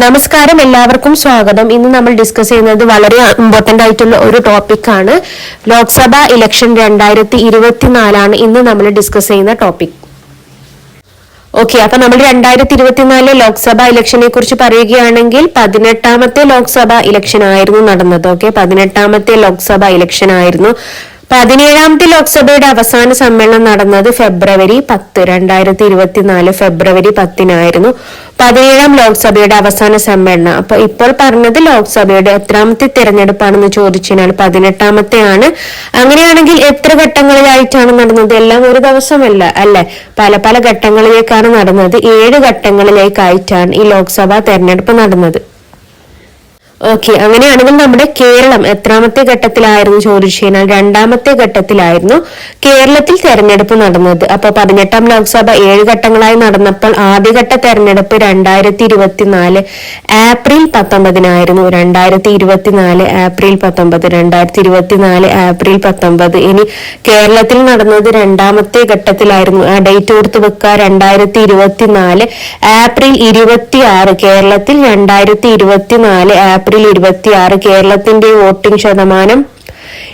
നമസ്കാരം എല്ലാവർക്കും സ്വാഗതം. ഇന്ന് നമ്മൾ ഡിസ്കസ് ചെയ്യുന്നത് വളരെ ഇമ്പോർട്ടന്റ് ആയിട്ടുള്ള ഒരു ടോപ്പിക് ആണ്. ലോക്സഭ ഇലക്ഷൻ രണ്ടായിരത്തി ഇരുപത്തിനാലാണ് ഇന്ന് നമ്മൾ ഡിസ്കസ് ചെയ്യുന്ന ടോപ്പിക് ഓക്കെ അപ്പൊ നമ്മൾ രണ്ടായിരത്തി ഇരുപത്തിനാലിലെ ലോക്സഭ ഇലക്ഷനെ കുറിച്ച് പറയുകയാണെങ്കിൽ പതിനെട്ടാമത്തെ ലോക്സഭ ഇലക്ഷൻ ആയിരുന്നു നടന്നത്. ഓക്കെ പതിനെട്ടാമത്തെ ലോക്സഭ ഇലക്ഷൻ ആയിരുന്നു. പതിനേഴാമത്തെ ലോക്സഭയുടെ അവസാന സമ്മേളനം നടന്നത് ഫെബ്രുവരി പത്ത് രണ്ടായിരത്തി ഇരുപത്തിനാല് ഫെബ്രുവരി പത്തിനായിരുന്നു. പതിനേഴാം ലോക്സഭയുടെ അവസാന സമ്മേളനം. അപ്പൊ ഇപ്പോൾ പറഞ്ഞത് ലോക്സഭയുടെ എത്രാമത്തെ തിരഞ്ഞെടുപ്പാണെന്ന് ചോദിച്ചാൽ പതിനെട്ടാമത്തെ ആണ് അങ്ങനെയാണെങ്കിൽ എത്ര ഘട്ടങ്ങളിലായിട്ടാണ് നടന്നത്? എല്ലാം ഒരു ദിവസമല്ല അല്ലെ? പല പല ഘട്ടങ്ങളിലേക്കാണ് നടന്നത്. ഏഴ് ഘട്ടങ്ങളിലേക്കായിട്ടാണ് ഈ ലോക്സഭാ തെരഞ്ഞെടുപ്പ് നടന്നത്. ഓക്കെ അങ്ങനെയാണെങ്കിൽ നമ്മുടെ കേരളം എത്രാമത്തെ ഘട്ടത്തിലായിരുന്നു ചോദിച്ചു കഴിഞ്ഞാൽ രണ്ടാമത്തെ ഘട്ടത്തിലായിരുന്നു കേരളത്തിൽ തെരഞ്ഞെടുപ്പ് നടന്നത്. അപ്പൊ പതിനെട്ടാം ലോക്സഭ ഏഴ് ഘട്ടങ്ങളായി നടന്നപ്പോൾ ആദ്യഘട്ട തെരഞ്ഞെടുപ്പ് രണ്ടായിരത്തി ഇരുപത്തിനാല് ഏപ്രിൽ പത്തൊമ്പതിനായിരുന്നു. രണ്ടായിരത്തി ഇരുപത്തിനാല് ഏപ്രിൽ പത്തൊമ്പത് രണ്ടായിരത്തി ഇരുപത്തിനാല് ഏപ്രിൽ പത്തൊമ്പത്. ഇനി കേരളത്തിൽ നടന്നത് രണ്ടാമത്തെ ഘട്ടത്തിലായിരുന്നു. ആ ഡേറ്റ് ഓർത്ത് വെക്കുക രണ്ടായിരത്തി ഇരുപത്തിനാല് ഏപ്രിൽ ഇരുപത്തി ആറ് കേരളത്തിൽ രണ്ടായിരത്തി ഇരുപത്തിനാല് ഏപ്രിൽ ഇരുപത്തി ആറ് കേരളത്തിന്റെ വോട്ടിംഗ് ശതമാനം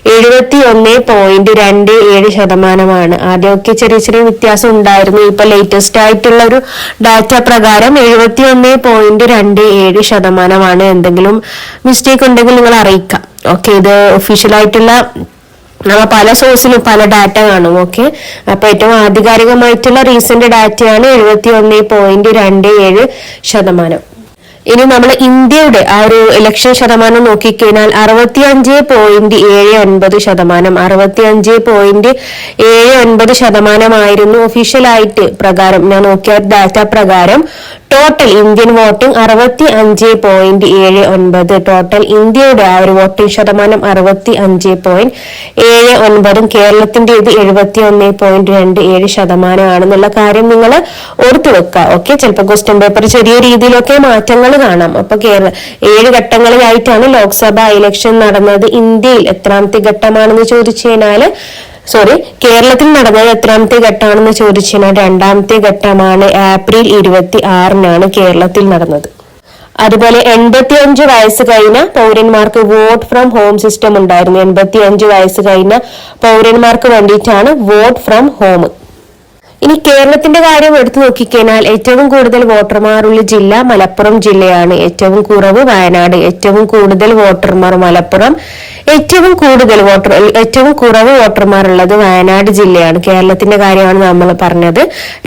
എഴുപത്തി ഒന്ന് പോയിന്റ് രണ്ട് ഏഴ് ശതമാനമാണ്. ആദ്യമൊക്കെ ചെറിയ ചെറിയ വ്യത്യാസം ഉണ്ടായിരുന്നു. ഇപ്പൊ ലേറ്റസ്റ്റ് ആയിട്ടുള്ള ഒരു ഡാറ്റ പ്രകാരം എഴുപത്തി ഒന്ന് പോയിന്റ് രണ്ട് ഏഴ് ശതമാനമാണ്. എന്തെങ്കിലും മിസ്റ്റേക്ക് ഉണ്ടെങ്കിൽ നിങ്ങൾ അറിയിക്കാം. ഓക്കെ ഇത് ഒഫീഷ്യൽ ആയിട്ടുള്ള നമ്മൾ പല സോഴ്സിലും പല ഡാറ്റ കാണും. ഓക്കെ അപ്പൊ ഏറ്റവും ആധികാരികമായിട്ടുള്ള റീസെന്റ് ഡാറ്റയാണ് എഴുപത്തി ഒന്ന് പോയിന്റ് രണ്ട് ഏഴ് ശതമാനം. ഇനി നമ്മൾ ഇന്ത്യയുടെ ആ ഒരു ഇലക്ഷൻ ശതമാനം നോക്കിക്കഴിഞ്ഞാൽ അറുപത്തി അഞ്ച് പോയിന്റ് ഏഴ് ഒൻപത് ശതമാനം. അറുപത്തി അഞ്ച് പോയിന്റ് ഏഴ് ഒൻപത് ശതമാനമായിരുന്നു ഒഫീഷ്യലായിട്ട് പ്രകാരം. ഞാൻ നോക്കിയ ഡാറ്റ പ്രകാരം ടോട്ടൽ ഇന്ത്യൻ വോട്ടിംഗ് അറുപത്തി അഞ്ച് പോയിന്റ് ഏഴ് ഒൻപത്. ടോട്ടൽ ഇന്ത്യയുടെ ആ ഒരു വോട്ടിംഗ് ശതമാനം അറുപത്തി അഞ്ച് പോയിന്റ് ഏഴ് ഒൻപതും കേരളത്തിന്റെ ഇത് എഴുപത്തി ഒന്ന് പോയിന്റ് രണ്ട് ഏഴ് ശതമാനമാണെന്നുള്ള കാര്യം നിങ്ങൾ ഓർത്തു വെക്കുക. ഓക്കെ ചിലപ്പോൾ ക്വസ്റ്റ്യൻ പേപ്പർ ചെറിയ രീതിയിലൊക്കെ മാറ്റങ്ങൾ കാണാം. അപ്പൊ കേരള ഏഴ് ഘട്ടങ്ങളിലായിട്ടാണ് ലോക്സഭാ ഇലക്ഷൻ നടന്നത്. ഇന്ത്യയിൽ എത്രാമത്തെ ഘട്ടമാണെന്ന് ചോദിച്ചു കഴിഞ്ഞാൽ സോറി കേരളത്തിൽ നടന്നത് എത്രാമത്തെ ഘട്ടമാണെന്ന് ചോദിച്ചു കഴിഞ്ഞാൽ രണ്ടാമത്തെ ഘട്ടമാണ് ഏപ്രിൽ ഇരുപത്തി ആറിനാണ് കേരളത്തിൽ നടന്നത്. അതുപോലെ എൺപത്തി അഞ്ച് വയസ്സ് കഴിഞ്ഞ പൗരന്മാർക്ക് വോട്ട് ഫ്രം ഹോം സിസ്റ്റം ഉണ്ടായിരുന്നു. എൺപത്തി അഞ്ച് വയസ്സ് കഴിഞ്ഞ പൗരന്മാർക്ക് വേണ്ടിയിട്ടാണ് വോട്ട് ഫ്രം ഹോം. ഇനി കേരളത്തിന്റെ കാര്യം എടുത്തു നോക്കിക്കഴിഞ്ഞാൽ ഏറ്റവും കൂടുതൽ വോട്ടർമാരുള്ള ജില്ല മലപ്പുറം ജില്ലയാണ്. ഏറ്റവും കുറവ് വയനാട്. ഏറ്റവും കൂടുതൽ വോട്ടർമാർ മലപ്പുറം. ഏറ്റവും കൂടുതൽ വോട്ടർ ഏറ്റവും കുറവ് വോട്ടർമാരുള്ളത് വയനാട് ജില്ലയാണ്. കേരളത്തിന്റെ കാര്യമാണ് നമ്മൾ പറഞ്ഞത്.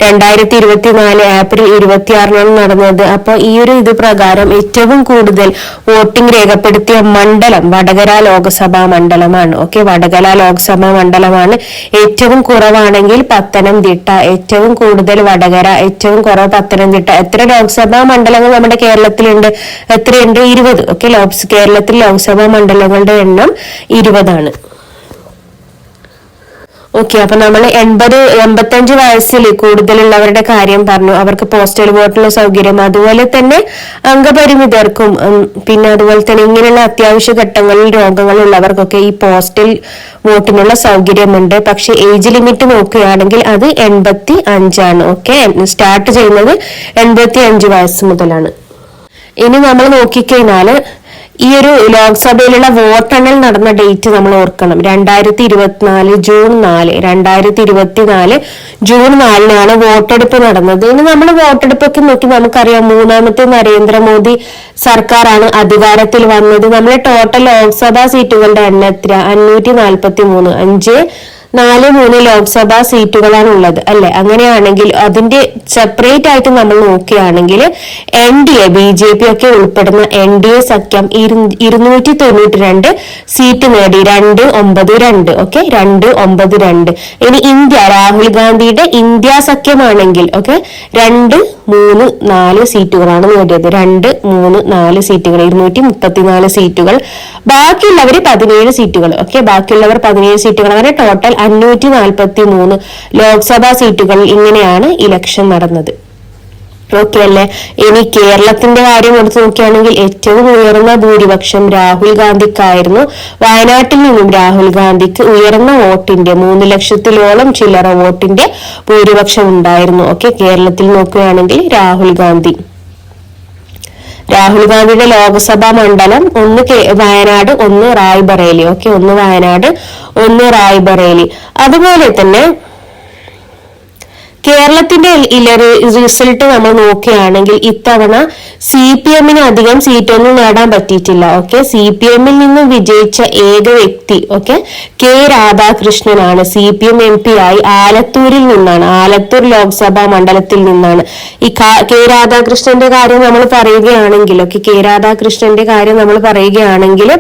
രണ്ടായിരത്തി ഇരുപത്തിനാല് ഏപ്രിൽ ഇരുപത്തിയാറിനാണ് നടന്നത്. അപ്പൊ ഈ ഒരു ഇത് പ്രകാരം ഏറ്റവും കൂടുതൽ വോട്ടിംഗ് രേഖപ്പെടുത്തിയ മണ്ഡലം വടകര ലോക്സഭാ മണ്ഡലമാണ്. ഓക്കെ വടകര ലോക്സഭാ മണ്ഡലമാണ് ഏറ്റവും കുറവാണെങ്കിൽ പത്തനംതിട്ട ഏറ്റവും കൂടുതൽ വടകര ഏറ്റവും കുറവ് പത്തനംതിട്ട എത്ര ലോക്സഭാ മണ്ഡലങ്ങൾ നമ്മുടെ കേരളത്തിലുണ്ട്? എത്രയുണ്ട്? ഇരുപത്. ഓക്കെ ലോക്സ് കേരളത്തിൽ ലോക്സഭാ മണ്ഡലങ്ങളുടെ എണ്ണം ഇരുപതാണ്. ഓക്കെ അപ്പൊ നമ്മൾ എൺപത് എൺപത്തഞ്ച് വയസ്സിൽ കൂടുതലുള്ളവരുടെ കാര്യം പറഞ്ഞു. അവർക്ക് പോസ്റ്റൽ വോട്ടിനുള്ള സൗകര്യം അതുപോലെ തന്നെ അംഗപരിമിതർക്കും പിന്നെ അതുപോലെ തന്നെ ഇങ്ങനെയുള്ള അത്യാവശ്യ ഘട്ടങ്ങളിൽ രോഗങ്ങളുള്ളവർക്കൊക്കെ ഈ പോസ്റ്റൽ വോട്ടിനുള്ള സൗകര്യമുണ്ട്. പക്ഷെ ഏജ് ലിമിറ്റ് നോക്കുകയാണെങ്കിൽ അത് എൺപത്തി അഞ്ചാണ് ഓക്കെ സ്റ്റാർട്ട് ചെയ്യുന്നത് എൺപത്തി അഞ്ച് വയസ്സ് മുതലാണ്. ഇനി നമ്മൾ നോക്കിക്കഴിഞ്ഞാൽ ഈ ഒരു ലോക്സഭയിലുള്ള വോട്ടെണ്ണൽ നടന്ന ഡേറ്റ് നമ്മൾ ഓർക്കണം. രണ്ടായിരത്തി ഇരുപത്തിനാല് ജൂൺ നാല്. രണ്ടായിരത്തി ഇരുപത്തിനാല് ജൂൺ നാലിനാണ് വോട്ടെടുപ്പ് നടന്നത്. ഇനി നമ്മൾ വോട്ടെടുപ്പൊക്കെ നോക്കി നമുക്കറിയാം മൂന്നാമത്തെ നരേന്ദ്രമോദി സർക്കാരാണ് അധികാരത്തിൽ വന്നത്. നമ്മുടെ ടോട്ടൽ ലോക്സഭാ സീറ്റുകളുടെ എണ്ണം എത്ര അഞ്ഞൂറ്റി നാൽപ്പത്തി മൂന്ന് അഞ്ച് നാല് മൂന്ന് ലോക്സഭാ സീറ്റുകളാണ് ഉള്ളത് അല്ലെ? അങ്ങനെയാണെങ്കിൽ അതിന്റെ സെപ്പറേറ്റ് ആയിട്ട് നമ്മൾ നോക്കുകയാണെങ്കിൽ N D A B J P ഒക്കെ ഉൾപ്പെടുന്ന എൻ ഡി എ സഖ്യം ഇരു- ഇരുന്നൂറ്റി തൊണ്ണൂറ്റി രണ്ട് സീറ്റ് നേടി രണ്ട് ഒമ്പത് രണ്ട് ഓക്കെ രണ്ട് ഒമ്പത് രണ്ട്. ഇനി ഇന്ത്യ രാഹുൽ ഗാന്ധിയുടെ ഇന്ത്യ സഖ്യമാണെങ്കിൽ ഓക്കെ രണ്ട് മൂന്ന് നാല് സീറ്റുകളാണ് നേടിയത്. രണ്ട് മൂന്ന് നാല് സീറ്റുകൾ ഇരുന്നൂറ്റി മുപ്പത്തിനാല് സീറ്റുകൾ. ബാക്കിയുള്ളവർ പതിനേഴ് സീറ്റുകൾ. ഓക്കെ ബാക്കിയുള്ളവർ പതിനേഴ് സീറ്റുകൾ. അങ്ങനെ ടോട്ടൽ അഞ്ഞൂറ്റി നാൽപ്പത്തി മൂന്ന് ലോക്സഭാ സീറ്റുകളിൽ ഇങ്ങനെയാണ് ഇലക്ഷൻ നടന്നത്. ഓക്കെ അല്ലേ ഇനി കേരളത്തിന്റെ കാര്യം എടുത്തു നോക്കുകയാണെങ്കിൽ ഏറ്റവും ഉയർന്ന ഭൂരിപക്ഷം രാഹുൽ ഗാന്ധിക്കായിരുന്നു. വയനാട്ടിൽ നിന്നും രാഹുൽ ഗാന്ധിക്ക് ഉയർന്ന വോട്ടിന്റെ മൂന്ന് ലക്ഷത്തിലോളം ചില്ലറ വോട്ടിന്റെ ഭൂരിപക്ഷം ഉണ്ടായിരുന്നു. ഓക്കെ കേരളത്തിൽ നോക്കുകയാണെങ്കിൽ രാഹുൽ ഗാന്ധി. രാഹുൽ ഗാന്ധിയുടെ ലോക്സഭാ മണ്ഡലം ഒന്ന് വയനാട് ഒന്ന് റായ്ബറേലി. ഓക്കെ ഒന്ന് വയനാട് ഒന്ന് റായ്ബറേലി. അതുപോലെ തന്നെ കേരളത്തിന്റെ ഇല റിസൾട്ട് നമ്മൾ നോക്കുകയാണെങ്കിൽ ഇത്തവണ സി പി എമ്മിന് അധികം സീറ്റൊന്നും നേടാൻ പറ്റിയിട്ടില്ല ഓക്കെ സി പി എമ്മിൽ നിന്നും വിജയിച്ച ഏക വ്യക്തി okay K രാധാകൃഷ്ണനാണ്. C P M M P ആയി ആലത്തൂരിൽ നിന്നാണ് ആലത്തൂർ ലോക്സഭാ മണ്ഡലത്തിൽ നിന്നാണ്. ഈ കെ രാധാകൃഷ്ണന്റെ കാര്യം നമ്മൾ പറയുകയാണെങ്കിൽ ഓക്കെ കെ രാധാകൃഷ്ണന്റെ കാര്യം നമ്മൾ പറയുകയാണെങ്കിൽ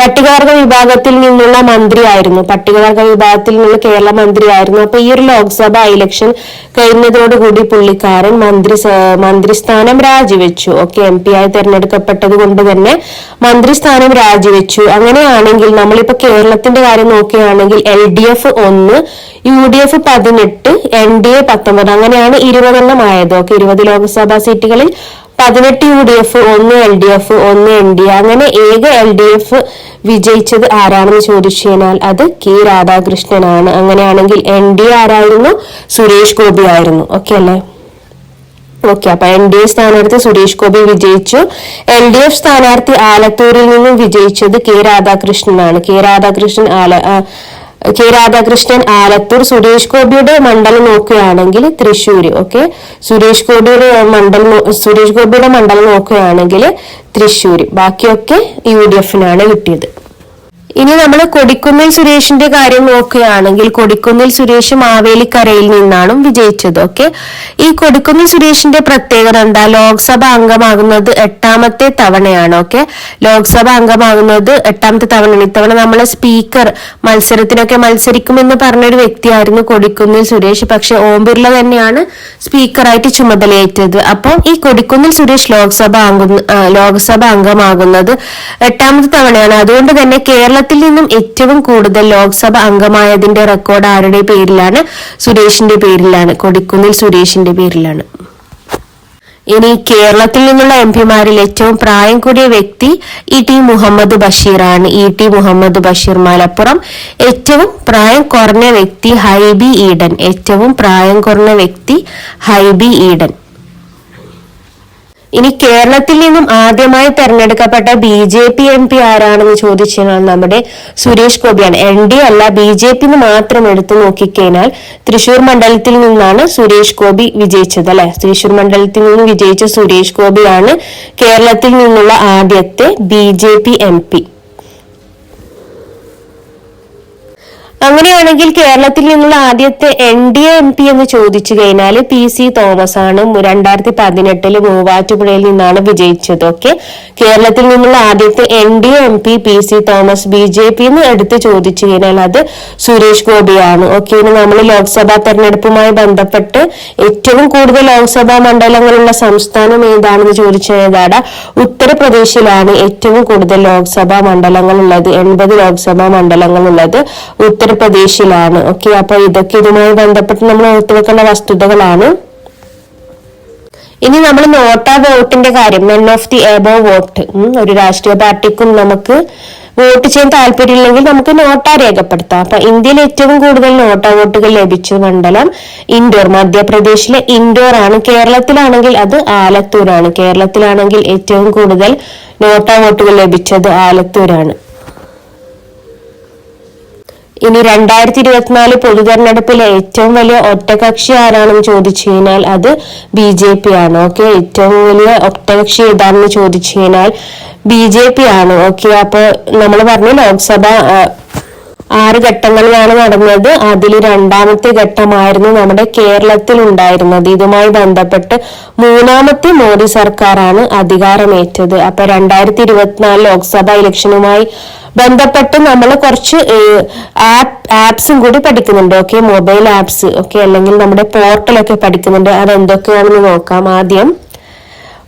പട്ടികവർഗ വിഭാഗത്തിൽ നിന്നുള്ള മന്ത്രിയായിരുന്നു. പട്ടികവർഗ വിഭാഗത്തിൽ നിന്നുള്ള കേരള മന്ത്രിയായിരുന്നു. അപ്പൊ ഈ ഒരു ലോക്സഭ ഇലക്ഷൻ കഴിഞ്ഞതോടുകൂടി പുള്ളിക്കാരൻ മന്ത്രി മന്ത്രിസ്ഥാനം രാജിവെച്ചു. ഓക്കെ എം പി ആയി തെരഞ്ഞെടുക്കപ്പെട്ടത് കൊണ്ട് തന്നെ മന്ത്രിസ്ഥാനം രാജിവെച്ചു. അങ്ങനെയാണെങ്കിൽ നമ്മളിപ്പോ കേരളത്തിന്റെ കാര്യം നോക്കുകയാണെങ്കിൽ എൽ ഡി എഫ് ഒന്ന് യു ഡി എഫ് പതിനെട്ട് എൻ ഡി എ പത്തൊമ്പത് അങ്ങനെയാണ് ഇരുപതെണ്ണം ആയത്. ഓക്കെ ഇരുപത് ലോക്സഭാ സീറ്റുകളിൽ പതിനെട്ട് യു ഡി എഫ് ഒന്ന് എൽ ഡി എഫ് ഒന്ന് എൻ ഡി എ അങ്ങനെ ഏക എൽ ഡി എഫ് വിജയിച്ചത് ആരാണെന്ന് ചോദിച്ചു കഴിഞ്ഞാൽ അത് കെ രാധാകൃഷ്ണനാണ്. അങ്ങനെയാണെങ്കിൽ എൻ ഡി ആരായിരുന്നു? സുരേഷ് ഗോപി ആയിരുന്നു. ഓക്കെ അല്ലേ? ഓക്കെ അപ്പൊ എൻ ഡി എ സ്ഥാനാർത്ഥി സുരേഷ് ഗോപി വിജയിച്ചു. എൽ ഡി എഫ് സ്ഥാനാർത്ഥി ആലത്തൂരിൽ നിന്നും വിജയിച്ചത് കെ രാധാകൃഷ്ണനാണ്. കെ രാധാകൃഷ്ണൻ ആല കെ രാധാകൃഷ്ണൻ ആലത്തൂർ സുരേഷ് ഗോപിയുടെ മണ്ഡലം നോക്കുകയാണെങ്കിൽ തൃശ്ശൂര് ഓക്കെ സുരേഷ് ഗോപിയുടെ മണ്ഡലം സുരേഷ് ഗോപിയുടെ മണ്ഡലം നോക്കുകയാണെങ്കിൽ തൃശ്ശൂര്. ബാക്കിയൊക്കെ യു ഡി എഫിനാണ് കിട്ടിയത്. ഇനി നമ്മൾ കൊടിക്കുന്നിൽ സുരേഷിന്റെ കാര്യം നോക്കുകയാണെങ്കിൽ കൊടിക്കുന്നിൽ സുരേഷ് മാവേലിക്കരയിൽ നിന്നാണ് വിജയിച്ചത് ഓക്കെ ഈ കൊടിക്കുന്നിൽ സുരേഷിന്റെ പ്രത്യേകത എന്താ? ലോക്സഭ അംഗമാകുന്നത് എട്ടാമത്തെ തവണയാണ് ഓക്കെ ലോക്സഭ അംഗമാകുന്നത് എട്ടാമത്തെ തവണയാണ്. ഇത്തവണ നമ്മളെ സ്പീക്കർ മത്സരത്തിനൊക്കെ മത്സരിക്കുമെന്ന് പറഞ്ഞൊരു വ്യക്തിയായിരുന്നു കൊടിക്കുന്നിൽ സുരേഷ്. പക്ഷെ ഓം ബിർള തന്നെയാണ് സ്പീക്കറായിട്ട് ചുമതലയേറ്റത്. അപ്പോൾ ഈ കൊടിക്കുന്നിൽ സുരേഷ് ലോക്സഭ അംഗം ലോക്സഭ അംഗമാകുന്നത് എട്ടാമത്തെ തവണയാണ്. അതുകൊണ്ട് തന്നെ കേരളത്തിൽ നിന്നും ഏറ്റവും കൂടുതൽ ലോക്സഭ അംഗമായതിന്റെ റെക്കോർഡ് ആരുടെ പേരിലാണ്? സുരേഷിന്റെ പേരിലാണ്. കൊടിക്കുന്നിൽ സുരേഷിന്റെ പേരിലാണ്. ഇനി കേരളത്തിൽ നിന്നുള്ള എം പിമാരിൽ ഏറ്റവും പ്രായം കൂടിയ വ്യക്തി E T Muhammad ബഷീറാണ്. E T Muhammad Basheer Malappuram. ഏറ്റവും പ്രായം കുറഞ്ഞ വ്യക്തി ഹൈബി ഈഡൻ. ഏറ്റവും പ്രായം കുറഞ്ഞ വ്യക്തി ഹൈബി ഈഡൻ. ഇനി കേരളത്തിൽ നിന്നും ആദ്യമായി തെരഞ്ഞെടുക്കപ്പെട്ട B J P M P ആരാണെന്ന് ചോദിച്ചാൽ നമ്മുടെ സുരേഷ് ഗോപിയാണ്. എൻ ഡി അല്ല ബി ജെ പി മാത്രം എടുത്തു നോക്കിക്കഴിഞ്ഞാൽ തൃശൂർ മണ്ഡലത്തിൽ നിന്നാണ് സുരേഷ് ഗോപി വിജയിച്ചത് അല്ലെ? തൃശൂർ മണ്ഡലത്തിൽ നിന്ന് വിജയിച്ച സുരേഷ് ഗോപിയാണ് കേരളത്തിൽ നിന്നുള്ള ആദ്യത്തെ B J P M P. അങ്ങനെയാണെങ്കിൽ കേരളത്തിൽ നിന്നുള്ള ആദ്യത്തെ N D A M P എന്ന് ചോദിച്ചു കഴിഞ്ഞാൽ പി സി തോമസ് ആണ് രണ്ടായിരത്തി പതിനെട്ടിൽ മൂവാറ്റുപുഴയിൽ നിന്നാണ് വിജയിച്ചത്. ഓക്കെ? കേരളത്തിൽ നിന്നുള്ള ആദ്യത്തെ N D A M P P C Thomas B J P എന്ന് എടുത്ത് ചോദിച്ചു കഴിഞ്ഞാൽ അത് സുരേഷ് ഗോപിയാണ്. ഓക്കെ? ഇനി നമ്മൾ ലോക്സഭാ തെരഞ്ഞെടുപ്പുമായി ബന്ധപ്പെട്ട് ഏറ്റവും കൂടുതൽ ലോക്സഭാ മണ്ഡലങ്ങളുള്ള സംസ്ഥാനം ഏതാണെന്ന് ചോദിച്ചു കഴിഞ്ഞാൽ ഉത്തർപ്രദേശിലാണ് ഏറ്റവും കൂടുതൽ ലോക്സഭാ മണ്ഡലങ്ങൾ ഉള്ളത് എൺപത് ലോക്സഭാ മണ്ഡലങ്ങൾ ഉള്ളത് ഉത്തർപ്രദേശിലാണ്. ഓക്കെ അപ്പൊ ഇതൊക്കെ ഇതുമായി ബന്ധപ്പെട്ട് നമ്മൾ ഓർത്തു വെക്കേണ്ട വസ്തുതകളാണ്. ഇനി നമ്മൾ നോട്ട വോട്ടിന്റെ കാര്യം none of the above vote ഒരു രാഷ്ട്രീയ പാർട്ടിക്കും നമുക്ക് വോട്ട് ചെയ്യാൻ താല്പര്യമില്ലെങ്കിൽ നമുക്ക് നോട്ട രേഖപ്പെടുത്താം. അപ്പൊ ഇന്ത്യയിൽ ഏറ്റവും കൂടുതൽ നോട്ട വോട്ടുകൾ ലഭിച്ച മണ്ഡലം ഇൻഡോർ മധ്യപ്രദേശിലെ ഇൻഡോർ ആണ്. കേരളത്തിലാണെങ്കിൽ അത് ആലത്തൂരാണ്. കേരളത്തിലാണെങ്കിൽ ഏറ്റവും കൂടുതൽ നോട്ട വോട്ടുകൾ ലഭിച്ചത് ആലത്തൂരാണ്. ഇനി രണ്ടായിരത്തി ഇരുപത്തിനാല് പൊതു തെരഞ്ഞെടുപ്പിലെ ഏറ്റവും വലിയ ഒറ്റകക്ഷി ആരാണെന്ന് ചോദിച്ചു കഴിഞ്ഞാൽ അത് ബി ജെ പി ആണ് ഓക്കെ ഏറ്റവും വലിയ ഒറ്റകക്ഷി ഏതാണെന്ന് ചോദിച്ചു കഴിഞ്ഞാൽ ബി ജെ പി ആണ്. ഓക്കെ അപ്പൊ നമ്മൾ പറഞ്ഞു ലോക്സഭ ആറ് ഘട്ടങ്ങളിലാണ് നടന്നത്. അതിൽ രണ്ടാമത്തെ ഘട്ടമായിരുന്നു നമ്മുടെ കേരളത്തിൽ ഉണ്ടായിരുന്നത് ഇതുമായി ബന്ധപ്പെട്ട് മൂന്നാമത്തെ മോദി സർക്കാരാണ് അധികാരമേറ്റത്. അപ്പൊ രണ്ടായിരത്തി ഇരുപത്തിനാല് ലോക്സഭാ ഇലക്ഷനുമായി ബന്ധപ്പെട്ട് നമ്മൾ കുറച്ച് ആപ്പ് ആപ്സും കൂടി പഠിക്കുന്നുണ്ട്. ഓക്കെ മൊബൈൽ ആപ്സ് ഓക്കെ അല്ലെങ്കിൽ നമ്മുടെ പോർട്ടലൊക്കെ പഠിക്കുന്നുണ്ട്. അതെന്തൊക്കെയാണെന്ന് നോക്കാം ആദ്യം.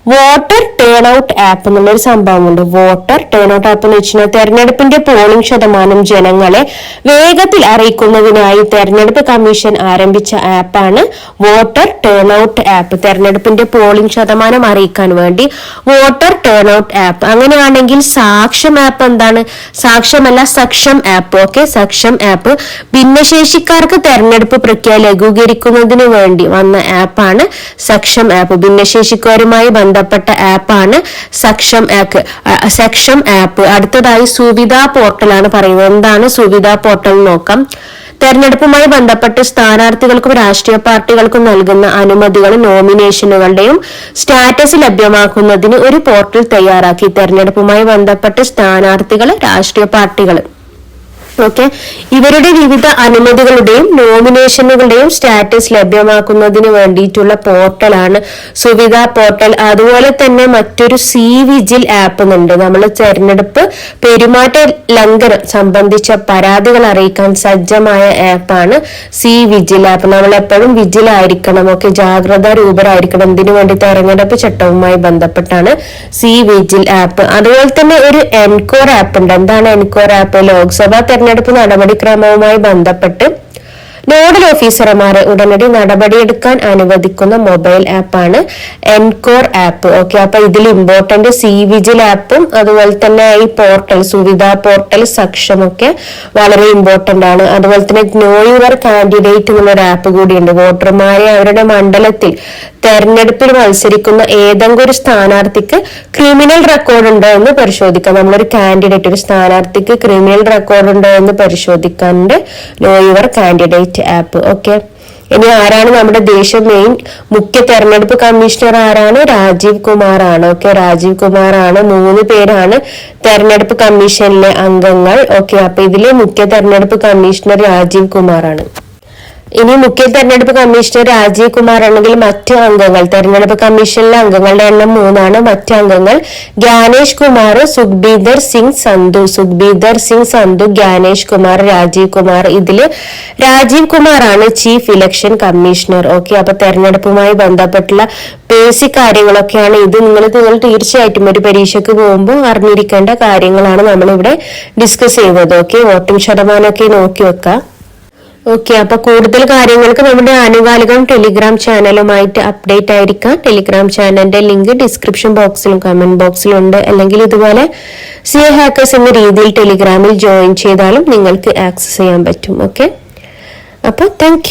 വോട്ടർ ടേൺ ഔട്ട് ആപ്പ് എന്നുള്ളൊരു സംഭവമുണ്ട്. വോട്ടർ ടേൺ ഔട്ട് ആപ്പ് എന്ന് വെച്ചാൽ തെരഞ്ഞെടുപ്പിന്റെ പോളിംഗ് ശതമാനം ജനങ്ങളെ വേഗത്തിൽ അറിയിക്കുന്നതിനായി തെരഞ്ഞെടുപ്പ് കമ്മീഷൻ ആരംഭിച്ച ആപ്പാണ് വോട്ടർ ടേൺ ഔട്ട് ആപ്പ് തെരഞ്ഞെടുപ്പിന്റെ പോളിംഗ് ശതമാനം അറിയിക്കാൻ വേണ്ടി വോട്ടർ ടേൺ ഔട്ട് ആപ്പ് അങ്ങനെയാണെങ്കിൽ സാക്ഷം ആപ്പ് എന്താണ്? സാക്ഷ്യമല്ല Saksham app okay Saksham app ഭിന്നശേഷിക്കാർക്ക് തെരഞ്ഞെടുപ്പ് പ്രക്രിയ ലഘൂകരിക്കുന്നതിന് വേണ്ടി വന്ന ആപ്പാണ് സക്ഷം ആപ്പ് ഭിന്നശേഷിക്കാരുമായി ബന്ധ ബന്ധപ്പെട്ട ആപ്പാണ് സക്ഷം ആപ്പ്. സക്ഷം ആപ്പ്. അടുത്തതായി സുവിധ പോർട്ടലാണ് പറയുന്നത്. എന്താണ് സുവിധ പോർട്ടൽ നോക്കാം. തെരഞ്ഞെടുപ്പുമായി ബന്ധപ്പെട്ട് സ്ഥാനാർത്ഥികൾക്കും രാഷ്ട്രീയ പാർട്ടികൾക്കും നൽകുന്ന അനുമതികളും നോമിനേഷനുകളുടെയും സ്റ്റാറ്റസ് ലഭ്യമാക്കുന്നതിന് ഒരു പോർട്ടൽ തയ്യാറാക്കി. തെരഞ്ഞെടുപ്പുമായി ബന്ധപ്പെട്ട് സ്ഥാനാർത്ഥികൾ രാഷ്ട്രീയ പാർട്ടികൾ ഓക്കെ. ഇവരുടെ വിവിധ അനുമതികളുടെയും നോമിനേഷനുകളുടെയും സ്റ്റാറ്റസ് ലഭ്യമാക്കുന്നതിന് വേണ്ടിയിട്ടുള്ള പോർട്ടലാണ് സുവിധ പോർട്ടൽ. അതുപോലെ തന്നെ മറ്റൊരു സി വിജിൽ ആപ്പ് ഉണ്ട്. നമ്മൾ തെരഞ്ഞെടുപ്പ് പെരുമാറ്റ ലംഘനം സംബന്ധിച്ച പരാതികൾ അറിയിക്കാൻ സജ്ജമായ ആപ്പാണ് സി വിജിൽ ആപ്പ്. നമ്മൾ എപ്പോഴും വിജിലായിരിക്കണം. ഓക്കെ ജാഗ്രത രൂപരായിരിക്കണം. ഇതിനു വേണ്ടി തെരഞ്ഞെടുപ്പ് ചട്ടവുമായി ബന്ധപ്പെട്ടാണ് സി വിജിൽ ആപ്പ്. അതുപോലെ തന്നെ ഒരു എൻകോർ ആപ്പ് ഉണ്ട്. എന്താണ് എൻകോർ ആപ്പ്? ലോക്സഭാ തെരഞ്ഞെടുപ്പ് നടപടിക്രമവുമായി ബന്ധപ്പെട്ട് നോഡൽ ഓഫീസർമാരെ ഉടനടി നടപടിയെടുക്കാൻ അനുവദിക്കുന്ന മൊബൈൽ ആപ്പാണ് എൻകോർ ആപ്പ്. ഓക്കെ അപ്പൊ ഇതിൽ ഇമ്പോർട്ടന്റ് സി വിജിൽ ആപ്പും അതുപോലെ തന്നെ ഈ പോർട്ടൽ സുവിധ പോർട്ടൽ സക്ഷമൊക്കെ വളരെ ഇമ്പോർട്ടന്റ് ആണ്. അതുപോലെ തന്നെ നോ യുവർ കാൻഡിഡേറ്റ് എന്നുള്ളൊരു ആപ്പ് കൂടിയുണ്ട്. വോട്ടർമാരെ അവരുടെ മണ്ഡലത്തിൽ തെരഞ്ഞെടുപ്പിൽ മത്സരിക്കുന്ന ഏതെങ്കിലും ഒരു സ്ഥാനാർത്ഥിക്ക് ക്രിമിനൽ റെക്കോർഡ് ഉണ്ടോ എന്ന് പരിശോധിക്കാം. നമ്മളൊരു കാൻഡിഡേറ്റ് ഒരു സ്ഥാനാർത്ഥിക്ക് ക്രിമിനൽ റെക്കോർഡ് ഉണ്ടോ എന്ന് പരിശോധിക്കാനുണ്ട് know your candidate app okay ഇനി ആരാണ് നമ്മുടെ ദേശം മെയിൻ മുഖ്യ തെരഞ്ഞെടുപ്പ് കമ്മീഷണർ ആരാണ്? രാജീവ് കുമാർ ആണ് ഓക്കെ രാജീവ് കുമാർ ആണ് മൂന്ന് പേരാണ് തെരഞ്ഞെടുപ്പ് കമ്മീഷനിലെ അംഗങ്ങൾ. ഓക്കെ അപ്പൊ ഇതിലെ മുഖ്യ തെരഞ്ഞെടുപ്പ് കമ്മീഷണർ രാജീവ് കുമാർ ആണ് ഇനി മുഖ്യ തെരഞ്ഞെടുപ്പ് കമ്മീഷണർ രാജീവ് കുമാർ അല്ലെങ്കിൽ മറ്റു അംഗങ്ങൾ. തെരഞ്ഞെടുപ്പ് കമ്മീഷനിലെ അംഗങ്ങളുടെ എണ്ണം മൂന്നാണ്. മറ്റു അംഗങ്ങൾ ഗ്യാനേഷ് കുമാർ സുഖ്ബീദർ സിംഗ് സന്ധു സുഖ്ബീദർ സിംഗ് സന്ധു ഗ്യാനേഷ് കുമാർ രാജീവ് കുമാർ. ഇതിൽ രാജീവ് കുമാർ ആണ് ചീഫ് ഇലക്ഷൻ കമ്മീഷണർ. ഓക്കെ അപ്പൊ തെരഞ്ഞെടുപ്പുമായി ബന്ധപ്പെട്ടുള്ള ബേസിക് കാര്യങ്ങളൊക്കെയാണ് ഇത്. നിങ്ങൾ നിങ്ങൾ തീർച്ചയായിട്ടും ഒരു പരീക്ഷയ്ക്ക് പോകുമ്പോൾ അറിഞ്ഞിരിക്കേണ്ട കാര്യങ്ങളാണ് നമ്മളിവിടെ ഡിസ്കസ് ചെയ്യുന്നത്. ഓക്കെ വോട്ടിംഗ് ശതമാനമൊക്കെ നോക്കി വെക്കാം. ഓക്കെ അപ്പൊ കൂടുതൽ കാര്യങ്ങൾക്ക് നമ്മുടെ ആനുകാലികം ടെലിഗ്രാം ചാനലുമായിട്ട് അപ്ഡേറ്റ് ആയിരിക്കാം. ടെലിഗ്രാം ചാനലിന്റെ ലിങ്ക് ഡിസ്ക്രിപ്ഷൻ ബോക്സിലും കമന്റ് ബോക്സിലും ഉണ്ട് അല്ലെങ്കിൽ ഇതുപോലെ സി ഹാക്കേഴ്സ് എന്ന രീതിയിൽ ടെലിഗ്രാമിൽ ജോയിൻ ചെയ്താലും നിങ്ങൾക്ക് ആക്സസ് ചെയ്യാൻ പറ്റും. ഓക്കെ അപ്പൊ താങ്ക്